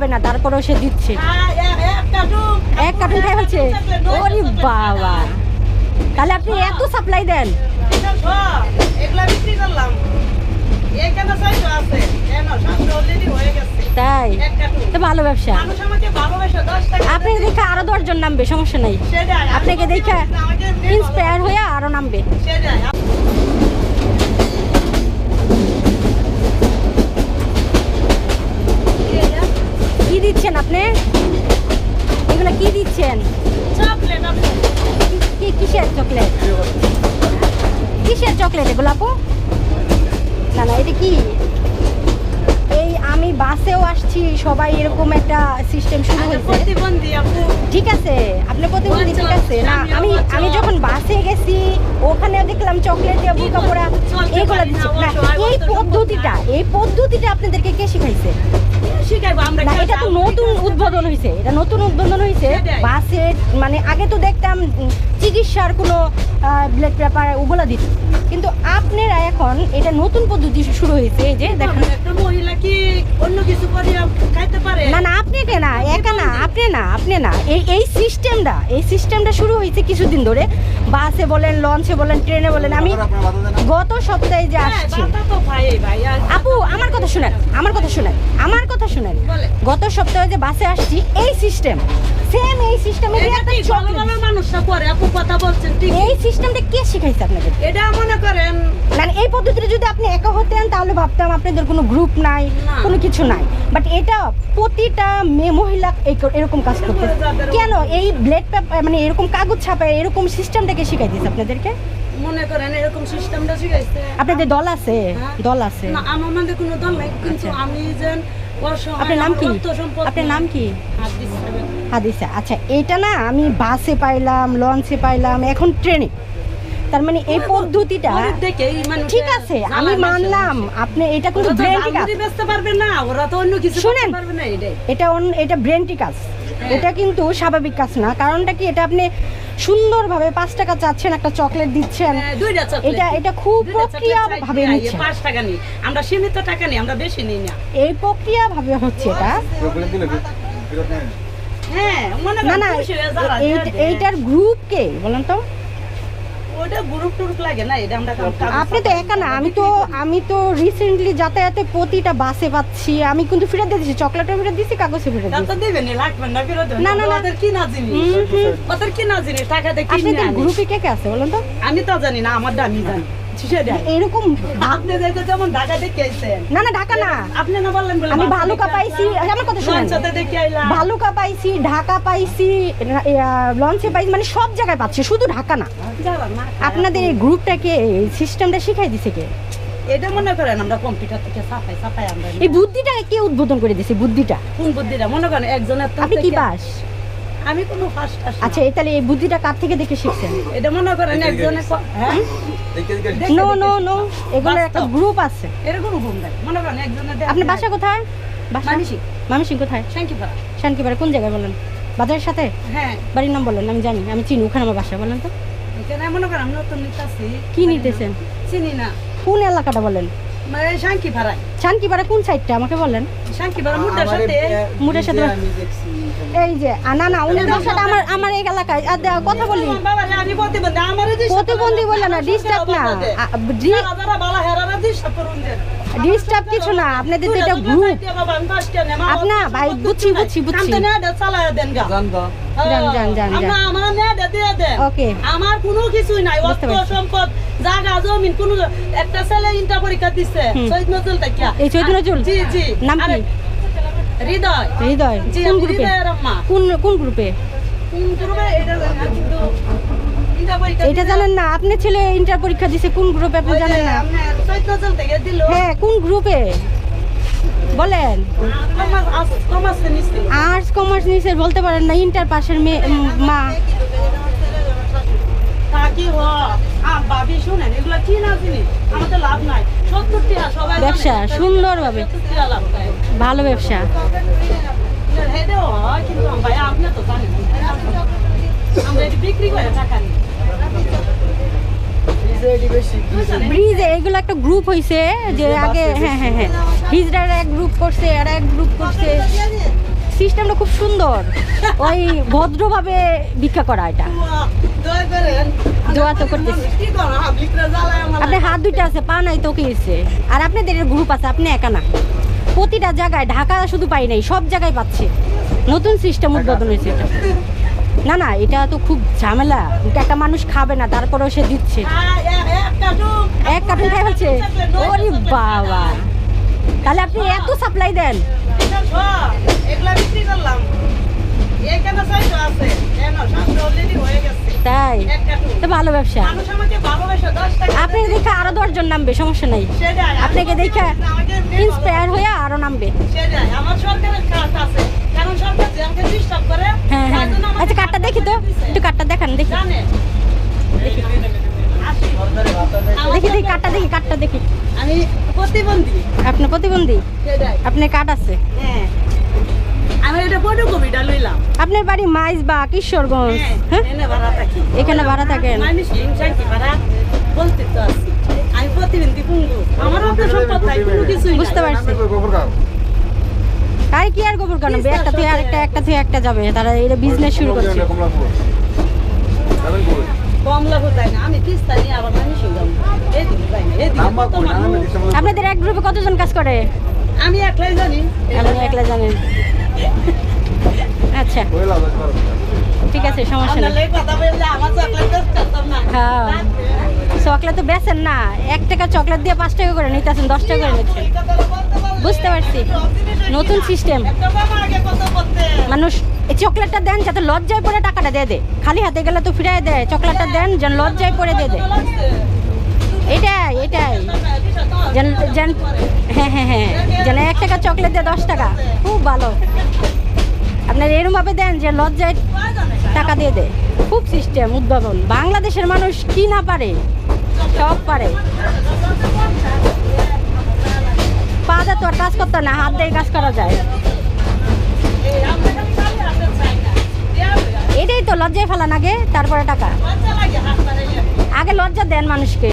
খাবে না, তারপরেও সে দিচ্ছে। এক কার্টুন খাই হচ্ছে ওরে বাবা। তাহলে আপনি এত সাপ্লাই দেন। তাই? তো ভালো ব্যবসা। আপনি দেখে দশজন নামবে, সমস্যা নাই। আপনাকে দেখে হয়ে আরও নামবে। বাসেও আসছি সবাই এরকম একটা সিস্টেম শুরু হয়েছে। ঠিক আছে আপনার প্রতিবন্ধী ঠিক আছে? না আমি আমি যখন বাসে গেছি ওখানে দেখলাম চকলেট দিয়ে বুকা পড়া এইগুলো দিচ্ছে। না এই পদ্ধতিটা এই পদ্ধতিটা আপনাদেরকে কে শিখাইছে? না এটা তো নতুন উদ্বোধন হয়েছে এটা নতুন উদ্বোধন হয়েছে বাসে মানে আগে তো দেখতাম চিকিৎসার কোনো ব্লাড পেপার ওগুলো দিত কিন্তু আপনারা এখন এটা নতুন পদ্ধতি শুরু হয়েছে এই যে দেখেন। একটা মহিলা কি অন্য কিছু করিয়া খাইতে পারে? না না আপনি না একা না আপনি না আপনি না। এই এই সিস্টেমটা এই সিস্টেমটা শুরু হয়েছে কিছুদিন ধরে। বাসে বলেন লঞ্চে বলেন ট্রেনে বলেন আমি গত সপ্তাহে যে হ্যাঁ, আসছি। বাতা তো ভাই ভাই আপু আমার কথা শুনেন আমার কথা শুনেন আমার কথা শুনেন। গত সপ্তাহে যে বাসে আসছি এই সিস্টেম সেম এই সিস্টেমে মানুষরা করে? আপু কথা বলছেন ঠিক। এই সিস্টেমটা কে শিখাইছে আপনাদের এটা মনে করেন মানে এই পদ্ধতিটা যদি আপনি একা হতেন তাহলে ভাবতাম আপনাদের কোনো গ্রুপ নাই কোনো কিছু নাই। বাট এটা প্রতিটা মেয়ে মহিলা এরকম কাজ করতে কেন? এই ব্লেড পেপার মানে এরকম কাগজ ছাপায় এরকম সিস্টেমটাকে শিখাই দিয়েছে আপনাদেরকে? মনে করেন এরকম সিস্টেমটা শিখাইছে। আপনাদের দল আছে? হ্যাঁ। দল আছে। না আমার মধ্যে কোনো দল নাই। কিন্তু আচ্ছা। আমি যেন আপনার নাম কি? আমার অর্থ সম্পদ আপনার নাম কি? হাদিসা। আচ্ছা এটা না আমি বাসে পাইলাম লঞ্চে পাইলাম এখন ট্রেনে। তার মানে এই পদ্ধতিটা এই মানুষের ঠিক আছে আমি মানলাম আপনি এটা কিন্তু কাজ জামুরি বেচতে পারবে না ওরা তো অন্য কিছু শুনেন। পারবে না এটাই। এটা এটা ব্রেনটি কাজ। হ্যাঁ। এটা কিন্তু স্বাভাবিক কাজ না কারণটা কি এটা আপনি সুন্দরভাবে পাঁচ টাকা চাচ্ছেন একটা চকলেট দিচ্ছেন হ্যাঁ, এটা এটা খুব প্রক্রিয়া ভাবে নিচ্ছে। পাঁচ টাকা নিই। আমরা সীমিত টাকা নিই আমরা বেশি নিই না। এই প্রক্রিয়া ভাবে হচ্ছে এটা। হ্যাঁ মনে না না এইটার গ্রুপ কে বলেন তো? ওটা গ্রুপ টুরুপ লাগে না এটা আমরা আপনি তো একা না আমি তো আমি তো রিসেন্টলি যাতায়াতে প্রতিটা বাসে পাচ্ছি আমি কিন্তু ফিরে দিয়েছি চকলেটও ফিরে দিয়েছি কাগজে দেবেন লাগবে না ফেরত না, না, না। ওদের কি না জিনিস। ওদের কি না জিনিস টাকাতে কিনে আপনাদের গ্রুপে কে কে আছে বলুন তো? আমি তো জানি না আমার দামি জানি। এরকম আপনি যেহেতু যেমন ঢাকা দেখে আইছেন না না ঢাকা না। আপনি না বললেন বলে আমি ভালুকা পাইছি। আমার কথা শুনেন। লঞ্চতে দেখে আইলাম। ভালুকা পাইছি ঢাকা পাইছি লঞ্চে পাইছি মানে সব জায়গায় পাচ্ছি শুধু ঢাকা না। আপনাদের এই গ্রুপটাকে এই সিস্টেমটা শিখাই দিছে কে? এটা মনে করেন আমরা কম্পিউটার থেকে সাফাই সাফাই আমরা এই বুদ্ধিটা কে উদ্বোধন করে দিছে বুদ্ধিটা? কোন বুদ্ধিটা? মনে করেন একজনের আপনি কি বাস? আমি কোনো ফার্স্ট আচ্ছা এই তাহলে এই বুদ্ধিটা কার থেকে দেখে শিখছেন? এটা মনে করেন একজনের ক- হ্যাঁ? নো নো নো এগুলো একটা গ্রুপ আছে। এরকম দেয় মনে করেন একজনের দেখে- আপনার বাসা কোথায়? মানসী। মামিসিং কোথায়? শান্তিপাড়া শান্তিপাড়া কোন জায়গায় বলেন? বাজারের সাথে? হ্যাঁ। বাড়ির নাম বলেন আমি জানি আমি চিনি ওখানে আমার বাসা বলেন তো। এখানে মনে করেন আমি নতুন নিতেছি। কি নিতেছেন? চিনি না। কোন এলাকাটা বলেন? শান্তিপাড়া কোন সাইডটা? আমাকে বলেন। মুড়ের সাথে এই যে না না উনি বাসাটা আমার আমার এই এলাকায়। আর কথা বলি। প্রতিবন্ধী বললে না ডিস্টার্ব না। বালা। ডিস্টার্ব কিছু না। আপনাদের তো এটা গ্রুপ আপনা, ভাই, বুঝছি। বুঝছি, বুঝছি। যান। আমার নেটে দিয়ে দেন। ওকে। আমার কোনো কিছুই নাই। অর্থ সম্পদ জায়গা জমিন কোনো একটা ছেলে ইন্টার পরীক্ষা দিচ্ছে শহীদ নজরুল তাকিয়া এই শহীদ নজরুল? জি জি। নাম কি? হৃদয়। হৃদয়। কোন গ্রুপে? কোন কোন গ্রুপে? কোন গ্রুপে? এটা কিন্তু এটা জানেন না? আপনি ছেলে ইন্টার পরীক্ষা দিছে কোন গ্রুপে আপনি জানেন না? হ্যাঁ কোন গ্রুপে? বলেন। আর্টস কমার্স নিচে বলতে পারেন না ইন্টার পাশের মেয়ে মা। ব্যবসা, সুন্দরভাবে। ভালো ব্যবসা। হয়? ব্রিজে এগুলো একটা গ্রুপ হইছে যে আগে হ্যাঁ হ্যাঁ হ্যাঁ। হিজড়ার এক গ্রুপ করছে আর এক গ্রুপ করছে। সিস্টেমটা খুব সুন্দর। ওই ভদ্রভাবে ভিক্ষা করা এটা। দোয়া তো করতেছি। হ্যাঁ, আপনার হাত দুইটা আছে পা নাই তো হয়েছে? আর আপনাদের গ্রুপ আছে আপনি একা না। প্রতিটা জায়গায় ঢাকা শুধু পাই নাই সব জায়গায় পাচ্ছে। নতুন সিস্টেম উদ্বোধন হয়েছে এটা। না না এটা তো খুব ঝামেলা। একটা মানুষ খাবে না তারপরেও সে দিচ্ছে। এক কার্টুন খাই ফেলছে ওরে বাবা। তাহলে আপনি এত সাপ্লাই দেন। তাই? তো ভালো ব্যবসা। আপনি দেখে আরও দশজন নামবে সমস্যা নাই। আপনাকে দেখে ইন্সপায়ার হয়ে আরও নামবে। হ্যাঁ হ্যাঁ। আচ্ছা কার্ডটা দেখি তো। একটু কার্ডটা দেখান দেখি। দেখি। দেখি কার্ডটা দেখি কার্ডটা দেখি। আমি প্রতিবন্ধী। আপনার প্রতিবন্ধী? আপনার কার্ড আছে? হ্যাঁ। আমি ফটোকপিটা লইলাম। আপনার বাড়ি মাইজ বা কিশোরগঞ্জ? হ্যাঁ হ্যাঁ? ভাড়া থাকি। এখানে ভাড়া থাকেন? হিংসাঙ্কি ভাড়া বলতে তো আছি। আমি প্রতিবন্ধী পুঙ্গু। আমারও তো সম্পদ নাই কোনো কিছুই বুঝতে পারছি। আর কি আর গোবর কেন একটা থেকে আরেকটা একটা থেকে একটা যাবে। তারা এটা বিজনেস শুরু করছে। আমি। আপনাদের এক গ্রুপে কতজন কাজ করে? আমি একলাই জানি। আপনি একলা জানেন আচ্ছা। ঠিক আছে, সমস্যা নেই। হ্যাঁ। চকলেট তো বেচেন না। এক টাকা চকলেট দিয়ে পাঁচ টাকা করে নিতেছেন, দশ টাকা করে নিচ্ছেন বুঝতে পারছি। নতুন system। মানুষ, এই চকলেটটা দেন যাতে লজ্জায় পরে টাকাটা দিয়ে দে। খালি হাতে গেলে তো ফিরাই দেয়। চকলেটটা দেন যেন লজ্জায় পরে দিয়ে দে। এটাই এটাই। যেন যেন হ্যাঁ হ্যাঁ হ্যাঁ। যেন এক টাকা চকলেট দিয়ে দশ টাকা। খুব ভালো। আপনার এরমভাবে দেন যে লজ্জায় টাকা দিয়ে দেয়। খুব সিস্টেম উদ্ভাবন। বাংলাদেশের মানুষ কি না পারে? সব পারে। পা দিয়ে তো আর কাজ করতে না, হাত দিয়ে কাজ করা যায়। এটাই তো লজ্জায় ফেলান আগে, তারপরে টাকা। আগে লজ্জা দেন মানুষকে।